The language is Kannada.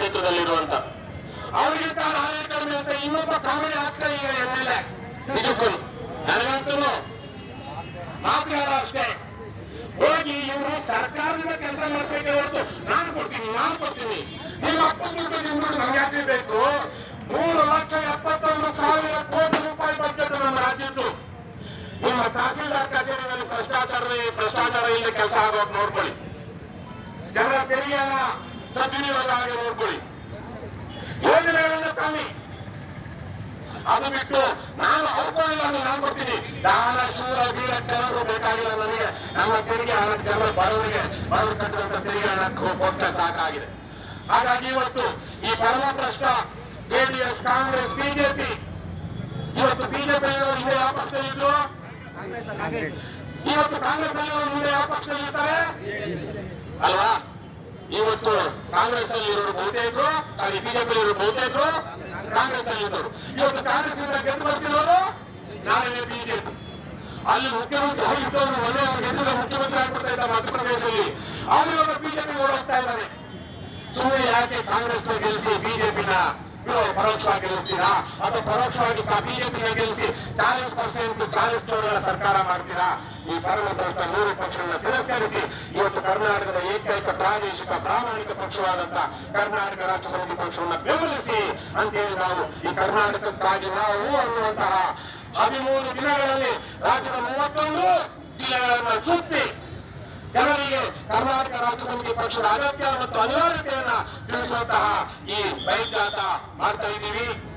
ಕ್ಷೇತ್ರದಲ್ಲಿರುವಂತ. ಅವ್ರಿಗಿಂತ ಇನ್ನೊಬ್ಬ ಕಾಮಿಡಿ ಆಗ್ತಾ ಈಗ ಎಂ ಎಲ್ ಎ. ನಿಜಕ್ಕೂ ನನಗಂತೂ ಅಷ್ಟೇ. ಹೋಗಿ ಇವರು ಸರ್ಕಾರದಿಂದ ಕೆಲಸ ಮಾಡಿಸ್ಬೇಕೆ ಹೊರತು ನಾನು ಕೊಡ್ತೀನಿ ನಾನು ಕೊಡ್ತೀನಿ. ನೀವು ಅಪ್ಪ ದುಡ್ಡು ನಿಮ್ಮ ದುಡ್ಡು ಬೇಕು? ಮೂರು ಲಕ್ಷ ಎಪ್ಪತ್ತೊಂದು ಸಾವಿರ ಕೋಟಿ ರೂಪಾಯಿ ಬಜೆಟ್ ನಮ್ಮ ರಾಜ್ಯದ್ದು. ನಿಮ್ಮ ತಹಸೀಲ್ದಾರ್ ಕಚೇರಿಯಲ್ಲಿ ಭ್ರಷ್ಟಾಚಾರ ಭ್ರಷ್ಟಾಚಾರ ಇಲ್ಲದೆ ಕೆಲಸ ಆಗೋದು ನೋಡ್ಕೊಳ್ಳಿ. ಜನ ತೆರಿಗೆ ಸದ್ವಿನಿಯೋಗ ಆಗಿ ನೋಡ್ಕೊಳ್ಳಿ. ಯೋಜನೆಗಳನ್ನ ತನ್ನಿ ಅದು ಬಿಟ್ಟು ನಾನು ಅವ್ಕೊಂಡಿಲ್ಲ ಅಂದ್ರೆ ನಾನು ಕೊಡ್ತೀನಿ ದಾನ ಶೂರ ವೀರ ಜನರು ಬೇಕಾಗಿಲ್ಲ ನನಗೆ. ನಮ್ಮ ತೆರಿಗೆ ಹಣ ಜನರ ಬಡವರಿಗೆ ಬಡವರು ಕಟ್ಟುವಂತ ತೆರಿಗೆ ಹಣ ಕೊಟ್ಟ ಸಾಕಾಗಿದೆ. ಹಾಗಾಗಿ ಇವತ್ತು ಈ ಪರಮ ಪ್ರಶ್ನ ಜೆಡಿಎಸ್ ಕಾಂಗ್ರೆಸ್ ಬಿಜೆಪಿ. ಇವತ್ತು ಬಿಜೆಪಿ ಹಿಂದೆ ಯಾವ ಪಕ್ಷದಲ್ಲಿದ್ರು ಇವತ್ತು ಕಾಂಗ್ರೆಸ್ ಅಲ್ಲಿ. ಮುಂದೆ ಯಾವ ಪಕ್ಷದಲ್ಲಿ ಇರ್ತಾರೆ ಅಲ್ವಾ? ಇವತ್ತು ಕಾಂಗ್ರೆಸ್ ಅಲ್ಲಿ ಇರೋರು ಬಹುತೇಕರು, ಸಾರಿ ಬಿಜೆಪಿ ಇರೋರು ಬಹುತೇಕರು ಕಾಂಗ್ರೆಸ್ ಅಲ್ಲಿ ಇದ್ದವರು ಇವತ್ತು ಕಾಂಗ್ರೆಸ್ ಇಂದ ಗೆದ್ದು ಬರ್ತಿರೋರು ನಾಳೆ ಬಿಜೆಪಿ. ಅಲ್ಲಿ ಮುಖ್ಯಮಂತ್ರಿ ಆಗಿದ್ದವರು ಮೊನ್ನೆ ಅವರು ಗೆದ್ದ ಮುಖ್ಯಮಂತ್ರಿ ಆಗ್ಬಿಡ್ತಾ ಇದ್ದ ಮಧ್ಯಪ್ರದೇಶದಲ್ಲಿ ಅವರು ಇವಾಗ ಬಿಜೆಪಿ ಓಡೋಗ್ತಾ ಇದ್ದಾರೆ. ಸುಮ್ಮನೆ ಯಾಕೆ ಕಾಂಗ್ರೆಸ್ ಗೆಲ್ಲಿಸಿ ಬಿಜೆಪಿನ ಪರೋಕ್ಷವಾಗಿ ಗೆಲ್ತೀರಾ ಅಥವಾ ಪರೋಕ್ಷವಾಗಿ ಬಿಜೆಪಿನ ಗೆಲ್ಲಿಸಿ ಚಾಲೀಸ್ ಪರ್ಸೆಂಟ್ ಚಾಲೀಸ್ ಚೋರಗಳ ಸರ್ಕಾರ ಮಾಡ್ತೀರಾ? ಈ ಪರಮಭ್ರಷ್ಟ ಮೂರು ಪಕ್ಷಗಳನ್ನ ತಿರಸ್ಕರಿಸಿ ಇವತ್ತು ಕರ್ನಾಟಕದ ಏಕೈಕ ಪ್ರಾದೇಶಿಕ ಪ್ರಾಮಾಣಿಕ ಪಕ್ಷವಾದಂತ ಕರ್ನಾಟಕ ರಾಷ್ಟ್ರ ಸಮಿತಿ ಪಕ್ಷವನ್ನ ಬೆಂಬಲಿಸಿ ಅಂತೇಳಿ ನಾವು ಈ ಕರ್ನಾಟಕಕ್ಕಾಗಿ ನಾವು ಅನ್ನುವಂತಹ ಹದಿಮೂರು ದಿನಗಳಲ್ಲಿ ರಾಜ್ಯದ ಮೂವತ್ತೊಂದು ಕರ್ನಾಟಕ ರಾಜ್ಯ ಸಮಿತಿ ಪಕ್ಷದ ಅಗತ್ಯ ಮತ್ತು ಅನಿವಾರ್ಯತೆಯನ್ನ ತಿಳಿಸುವಂತಹ ಈ ಬೈಕ್ ಮಾಡ್ತಾ ಇದ್ದೀವಿ.